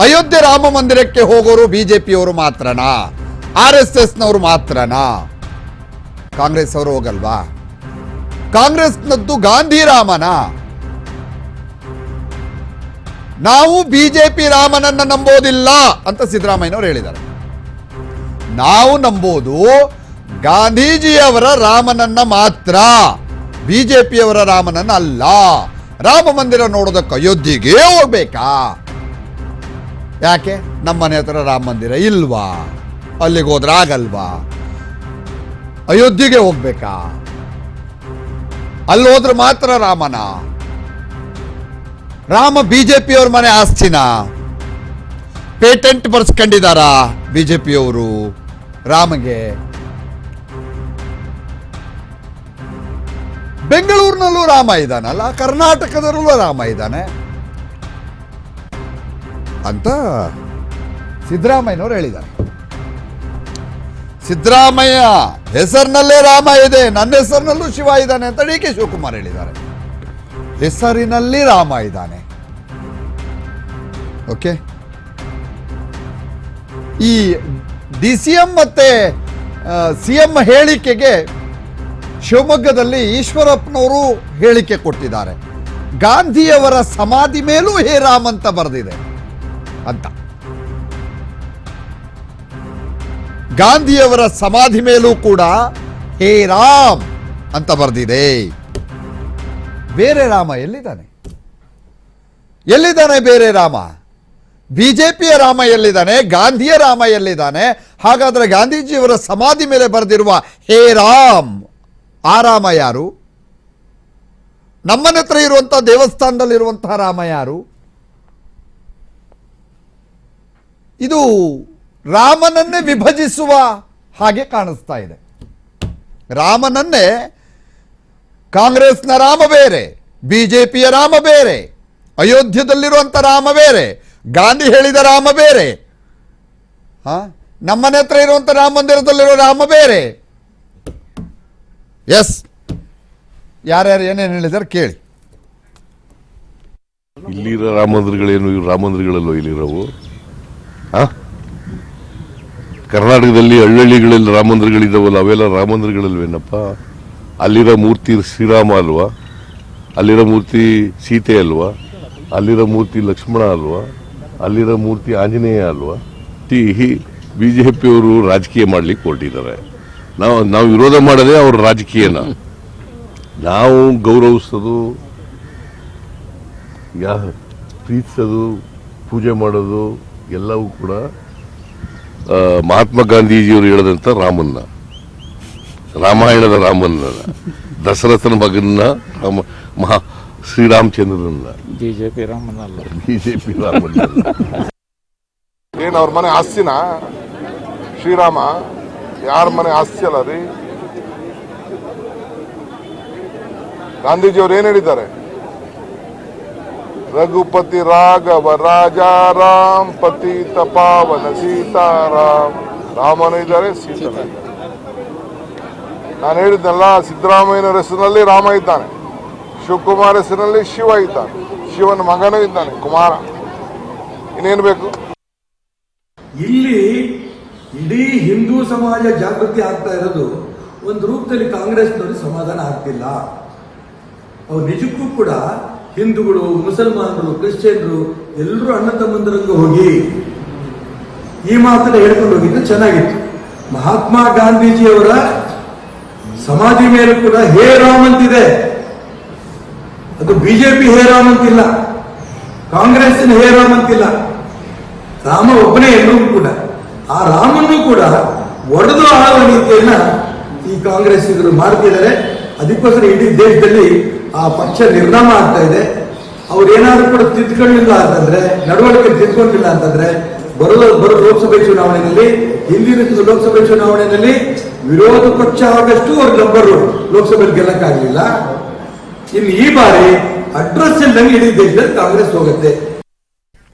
ಅಯೋಧ್ಯೆ ರಾಮ ಮಂದಿರಕ್ಕೆ ಹೋಗೋರು ಬಿಜೆಪಿಯವರು ಮಾತ್ರನಾ? ಆರ್ ಎಸ್ ಎಸ್ನವರು ಮಾತ್ರನಾ? ಕಾಂಗ್ರೆಸ್ ಅವರು ಹೋಗಲ್ವಾ? ಕಾಂಗ್ರೆಸ್ನದ್ದು ಗಾಂಧಿ ರಾಮನ ನಾವು ಬಿಜೆಪಿ ರಾಮನನ್ನ ನಂಬೋದಿಲ್ಲ ಅಂತ ಸಿದ್ದರಾಮಯ್ಯನವರು ಹೇಳಿದ್ದಾರೆ. ನಾವು ನಂಬೋದು ಗಾಂಧೀಜಿಯವರ ರಾಮನನ್ನ ಮಾತ್ರ, ಬಿಜೆಪಿಯವರ ರಾಮನನ್ನ ಅಲ್ಲ. ರಾಮ ಮಂದಿರ ನೋಡೋದಕ್ಕೆ ಅಯೋಧ್ಯೆಗೆ ಹೋಗ್ಬೇಕಾ? ಯಾಕೆ? ನಮ್ಮ ಮನೆ ಹತ್ರ ರಾಮ ಮಂದಿರ ಇಲ್ವಾ? ಅಲ್ಲಿಗೆ ಹೋದ್ರೆ ಆಗಲ್ವಾ? ಅಯೋಧ್ಯೆಗೆ ಹೋಗ್ಬೇಕಾ? ಅಲ್ಲಿ ಹೋದ್ರೆ ಮಾತ್ರ ರಾಮನ? ರಾಮ ಬಿಜೆಪಿಯವ್ರ ಮನೆ ಆಸ್ತಿನ? ಪೇಟೆಂಟ್ ಬರ್ಸ್ಕೊಂಡಿದಾರ ಬಿಜೆಪಿಯವರು? ರಾಮಗೆ? ಬೆಂಗಳೂರಿನಲ್ಲೂ ರಾಮ ಇದ್ದಾನಲ್ಲ, ಕರ್ನಾಟಕದಲ್ಲೂ ರಾಮ ಇದ್ದಾನೆ. ಅಂತ ಸಿದ್ದರಾಮಯ್ಯನವರು ಹೇಳಿದ್ದಾರೆ. ಸಿದ್ದರಾಮಯ್ಯ, ಹೆಸರಿನಲ್ಲೇ ರಾಮ ಇದೆ, ನನ್ನ ಹೆಸರಿನಲ್ಲೂ ಶಿವ ಇದ್ದಾನೆ ಅಂತ ಡಿ ಕೆ ಶಿವಕುಮಾರ್ ಹೇಳಿದ್ದಾರೆ. ಹೆಸರಿನಲ್ಲಿ ರಾಮ ಇದ್ದಾನೆ. ಓಕೆ? ಈ ಡಿ ಸಿ ಎಂ ಮತ್ತೆ ಸಿ ಎಂ ಹೇಳಿಕೆಗೆ ಶಿವಮೊಗ್ಗದಲ್ಲಿ ಈಶ್ವರಪ್ಪನವರು ಹೇಳಿಕೆ ಕೊಟ್ಟಿದ್ದಾರೆ. ಗಾಂಧಿಯವರ ಸಮಾಧಿ ಮೇಲೂ ಹೇ ರಾಮ್ ಅಂತ ಬರೆದಿದೆ. ಅಂತ. ಗಾಂಧಿಯವರ ಸಮಾಧಿ ಮೇಲೂ ಕೂಡ ಹೇ ರಾಮ್ ಅಂತ ಬರೆದಿದೆ. ಬೇರೆ ರಾಮ ಎಲ್ಲಿದ್ದಾನೆ? ಎಲ್ಲಿದ್ದಾನೆ ಬೇರೆ ರಾಮ? ಬಿಜೆಪಿಯ ರಾಮ ಎಲ್ಲಿದ್ದಾನೆ? ಗಾಂಧಿಯ ರಾಮ ಎಲ್ಲಿದ್ದಾನೆ? ಹಾಗಾದ್ರೆ ಗಾಂಧೀಜಿಯವರ ಸಮಾಧಿ ಮೇಲೆ ಬರೆದಿರುವ ಹೇ ರಾಮ್, ಆ ರಾಮ ಯಾರು? ನಮ್ಮನೆ ಹತ್ರ ಇರುವಂತಹ ದೇವಸ್ಥಾನದಲ್ಲಿರುವಂತಹ ರಾಮ ಯಾರು? ಇದು ರಾಮನನ್ನೇ ವಿಭಜಿಸುವ ಹಾಗೆ ಕಾಣಿಸ್ತಾ ಇದೆ. ರಾಮನನ್ನೇ ಕಾಂಗ್ರೆಸ್ನ ರಾಮ ಬೇರೆ, ಬಿಜೆಪಿಯ ರಾಮ ಬೇರೆ ಅಯೋಧ್ಯದಲ್ಲಿರುವಂಥ ರಾಮ ಬೇರೆ, ಗಾಂಧಿ ಹೇಳಿದ ರಾಮ ಬೇರೆ, ಹಾ? ನಮ್ಮನೆ ಹತ್ರ ಇರುವಂಥ ರಾಮ ಮಂದಿರದಲ್ಲಿರೋ ರಾಮ ಬೇರೆ. ಎಸ್. ಯಾರ್ಯಾರು ಏನೇನು ಹೇಳಿದಾರೆ ಕೇಳಿ. ಇಲ್ಲಿರೋ ರಾಮ ಮಂದಿರಗಳೇನು ರಾಮ ಮಂದಿರಗಳಲ್ಲೋ ಇಲ್ಲಿರೋವು? ಕರ್ನಾಟಕದಲ್ಲಿ ಹಳ್ಳಿಗಳಲ್ಲಿ ರಾಮ ಮಂದಿರಗಳಿದ್ದಾವಲ್ಲ, ಅವೆಲ್ಲ ರಾಮ ಮಂದಿರಗಳಲ್ವೇನಪ್ಪ? ಅಲ್ಲಿರೋ ಮೂರ್ತಿ ಶ್ರೀರಾಮ ಅಲ್ವಾ? ಅಲ್ಲಿರೋ ಮೂರ್ತಿ ಸೀತೆ ಅಲ್ವಾ? ಅಲ್ಲಿರೋ ಮೂರ್ತಿ ಲಕ್ಷ್ಮಣ ಅಲ್ವಾ? ಅಲ್ಲಿರೋ ಮೂರ್ತಿ ಆಂಜನೇಯ ಅಲ್ವಾ? ಟಿ ಬಿ ಜೆ ಪಿಯವರು ರಾಜಕೀಯ ಮಾಡ್ಲಿಕ್ಕೆ ಹೊರಟಿದ್ದಾರೆ. ನಾವು ನಾವು ವಿರೋಧ ಮಾಡೋದೇ ಅವ್ರ ರಾಜಕೀಯನ. ನಾವು ಗೌರವಿಸೋದು, ಯಾ, ಪ್ರೀತಿಸೋದು, ಪೂಜೆ ಮಾಡೋದು ಎಲ್ಲವೂ ಕೂಡ ಮಹಾತ್ಮ ಗಾಂಧೀಜಿಯವರು ಹೇಳಿದಂಥ ರಾಮನ್ನ. ರಾಮಾಯಣದ ರಾಮನ್ನ. ದಶರಥನ ಮಗನ್ನ ರಾಮ ಮಹಾ ಶ್ರೀರಾಮಚಂದ್ರನನ್ನ. ಬಿಜೆಪಿ ರಾಮನಲ್ಲ. ಬಿಜೆಪಿ ರಾಮನ್ನ ಏನು ಅವ್ರ ಮನೆ ಆಸ್ತಿನ ಶ್ರೀರಾಮ ಯಾರ ಮನೆ ಆಸ್ತಿ ಅಲ್ಲ ರೀ? ಗಾಂಧೀಜಿಯವ್ರು ಏನು ಏನ್ ಹೇಳಿದ್ದಾರೆ? ರಘುಪತಿ ರಾಘವ ರಾಜಾರಾಮ್ ಪತಿ ತಪಾವನ ಸೀತಾರಾಮ್. ರಾಮನು ಇದ್ದಾರೆ ಸೀತಾರ ನಾನು ಹೇಳಿದ್ನಲ್ಲ, ಸಿದ್ದರಾಮಯ್ಯನ ಹೆಸರಿನಲ್ಲಿ ರಾಮ ಇದ್ದಾನೆ. ಶಿವಕುಮಾರ್ ಹೆಸರಿನಲ್ಲಿ ಶಿವ ಇದ್ದಾನೆ. ಶಿವನ ಮಗನೂ ಇದ್ದಾನೆ, ಕುಮಾರ. ಇನ್ನೇನು ಬೇಕು? ಇಲ್ಲಿ ಇಡೀ ಹಿಂದೂ ಸಮಾಜ ಜಾಗೃತಿ ಆಗ್ತಾ ಇರೋದು ಒಂದು ರೂಪದಲ್ಲಿ ಕಾಂಗ್ರೆಸ್ನವರು ಸಮಾಧಾನ ಆಗ್ತಿಲ್ಲ. ಅವ್ರು ನಿಜಕ್ಕೂ ಕೂಡ ಹಿಂದೂಗಳು, ಮುಸಲ್ಮಾನರು, ಕ್ರಿಶ್ಚಿಯನ್ರು, ಎಲ್ಲರೂ ಅಣ್ಣ ತಮ್ಮಂದರಂಗೆ ಹೋಗಿ ಈ ಮಾತನ್ನ ಹೇಳ್ಕೊಂಡು ಹೋಗಿದ್ದು ಚೆನ್ನಾಗಿತ್ತು. ಮಹಾತ್ಮ ಗಾಂಧೀಜಿಯವರ ಸಮಾಧಿ ಮೇಲೆ ಕೂಡ ಹೇ ರಾಮ್ ಅಂತಿದೆ. ಅದು ಬಿಜೆಪಿ ಹೇ ರಾಮ್ ಅಂತಿಲ್ಲ, ಕಾಂಗ್ರೆಸ್ಸಿನ ಹೇ ರಾಮ್ ಅಂತಿಲ್ಲ, ರಾಮ ಒಬ್ಬನೇ ಎಲ್ಲರೂ ಕೂಡ. ಆ ರಾಮನ್ನು ಕೂಡ ಒಡೆದು ಆಳುವ ನೀತಿಯನ್ನ ಈ ಕಾಂಗ್ರೆಸ್ಸಿಗರು ಮಾಡ್ತಿದ್ದಾರೆ. ಅದಕ್ಕೋಸ್ಕರ ಇಡೀ ದೇಶದಲ್ಲಿ ಆ ಪಕ್ಷ ನಿರ್ನಾಮ ಆಗ್ತಾ ಇದೆ. ಅವ್ರು ಏನಾದ್ರು ಕೂಡ ತಿದ್ದುಕೊಳ್ಳಿಲ್ಲ ಅಂತಂದ್ರೆ, ನಡವಳಿಕೆ ತಿದ್ಕೊಂಡಿಲ್ಲ ಅಂತಂದ್ರೆ, ಬರುವ ಬರೋ ಲೋಕಸಭೆ ಚುನಾವಣೆಯಲ್ಲಿ ಹಿಂದಿನ ಲೋಕಸಭೆ ಚುನಾವಣೆಯಲ್ಲಿ ವಿರೋಧ ಪಕ್ಷ ಆಗಷ್ಟು ಅವ್ರ ನಂಬರ್ ಲೋಕಸಭೆಯಲ್ಲಿ ಗೆಲ್ಲಕ್ಕಾಗಲಿಲ್ಲ. ಇನ್ನು ಈ ಬಾರಿ ಅಡ್ರೆಸ್ ಇಡೀ ದೇಶದಲ್ಲಿ ಕಾಂಗ್ರೆಸ್ ಹೋಗುತ್ತೆ.